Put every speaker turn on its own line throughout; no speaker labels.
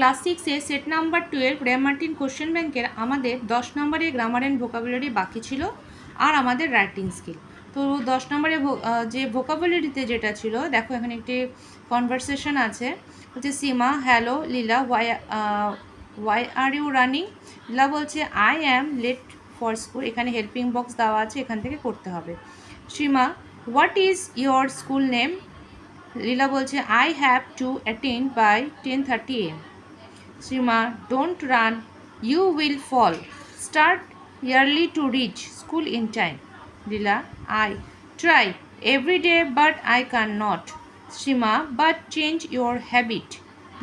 Class সিক্সে set number twelve র্যামার্টিন question ব্যাংকের আমাদের দশ নম্বরের গ্রামার অ্যান্ড ভোকাবুলারি বাকি ছিল আর আমাদের রাইটিং স্কিল তো দশ নম্বরে যে ভোকাবুলারিতে যেটা ছিল, দেখো এখানে একটি কনভারসেশন আছে, হচ্ছে Seema hello Leela why why are you running Leela বলছে I am late for school এখানে হেল্পিং বক্স দেওয়া আছে, এখান থেকে করতে হবে। Seema what is your school name Leela বলছে I have to attend by ten thirty am Seema don't run you will fall start early to reach school in time Leela I try every day but I can not Seema but change your habit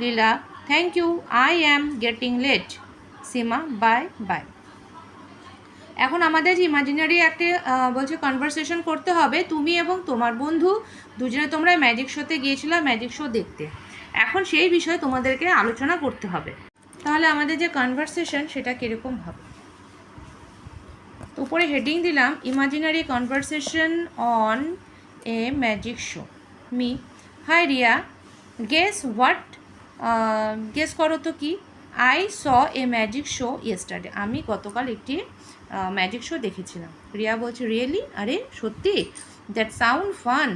Leela thank you I am getting late Seema bye bye এখন আমাদের imaginary একটা বলছে conversation করতে হবে, তুমি এবং তোমার বন্ধু দুজনে তোমরা ম্যাজিক শোতে গিয়েছিলাম ম্যাজিক শো দেখতে। এখন সেই বিষয়ে তোমাদেরকে আলোচনা করতে হবে। তাহলে আমাদের যে কনভারসেশন সেটা কীরকম হবে? উপরে হেডিং দিলাম imaginary conversation on a magic show me hi Riya guess what guess করো তো কি? I saw a magic show yesterday আমি গতকাল একটি ম্যাজিক শো দেখেছিলাম। রিয়া বলছে রিয়েলি আরে, সত্যি? That sound fun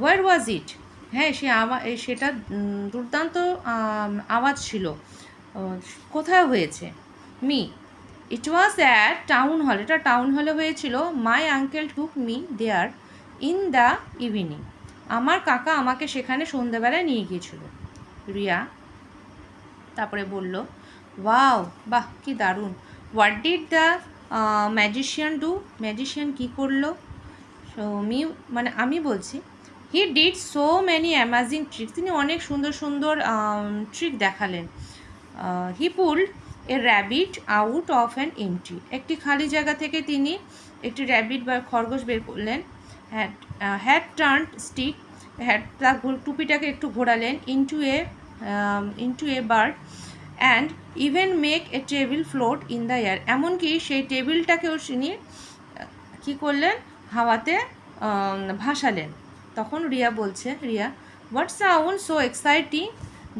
where was it হ্যাঁ সে আওয়া সেটা দুর্দান্ত আওয়াজ ছিল। কোথায় হয়েছে? Me it was at town hall এটা টাউন হলে হয়েছিল। My uncle took me there in the evening আমার কাকা আমাকে সেখানে সন্ধ্যাবেলায় নিয়ে গিয়েছিল। রিয়া তারপরে বলল ওয়াও বাহ, কি দারুণ। What did the magician do magician কী করল? সো মি মানে আমি বলছি he did so many amazing trick তিনি অনেক সুন্দর সুন্দর ট্রিক দেখালেন। He pulled a rabbit out of an empty একটি খালি জায়গা থেকে তিনি একটি র্যাবিট বা খরগোশ বের করলেন। Hat hat turn stick hat তার টুপিটাকে একটু ঘোরালেন into a into a bird and even make a table float in the air এমনকি সেই টেবিলটাকেও তিনি কী করলেন? হাওয়াতে ভাসালেন। তখন রিয়া বলছে, Riya what sound so exciting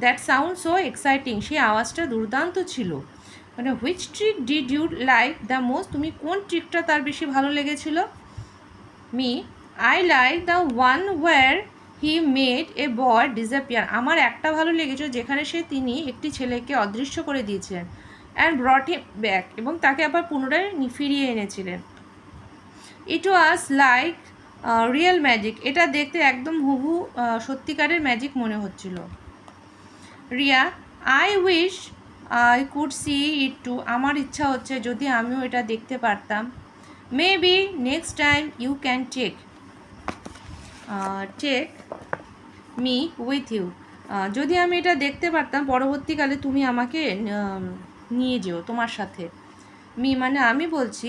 that sound so exciting সেই আওয়াজটা দুর্দান্ত ছিল। মানে which trick did you like the most তুমি কোন ট্রিকটা তার বেশি ভালো লেগেছিল? Me I like the one where he made a boy disappear আমার একটা ভালো লেগেছে যেখানে সে তিনি একটি ছেলেকে অদৃশ্য করে দিয়েছিলেন অ্যান্ড ব্রট হিম ব্যাক এবং তাকে আবার পুনরায় ফিরিয়ে এনেছিলেন। It was like real magic এটা দেখতে একদম হুবু সত্যিকারের ম্যাজিক মনে হচ্ছিল। Riya I wish I could see it too আমার ইচ্ছা হচ্ছে যদি আমিও এটা দেখতে পারতাম। Maybe next time you can take take me with you যদি আমি এটা দেখতে পারতাম, পরবর্তীকালে তুমি আমাকে নিয়ে যেও তোমার সাথে। মি মানে আমি বলছি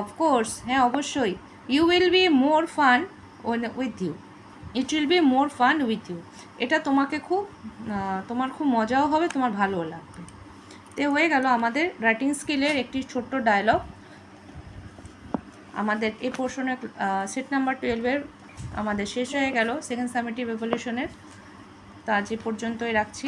অফকোর্স হ্যাঁ অবশ্যই। You will be more fun with you it will be more fun with you এটা তোমাকে খুব তোমার খুব মজাও হবে, তোমার ভালোও লাগবে। তে হয়ে গেল আমাদের রাইটিং স্কিলের একটি ছোট্ট ডায়লগ আমাদের এ পোর্শনের সেট নাম্বার টুয়েলভের আমাদের শেষ হয়ে গেল সেকেন্ড সামেটিভ এভলিউশনের তা এ পর্যন্তই রাখছি।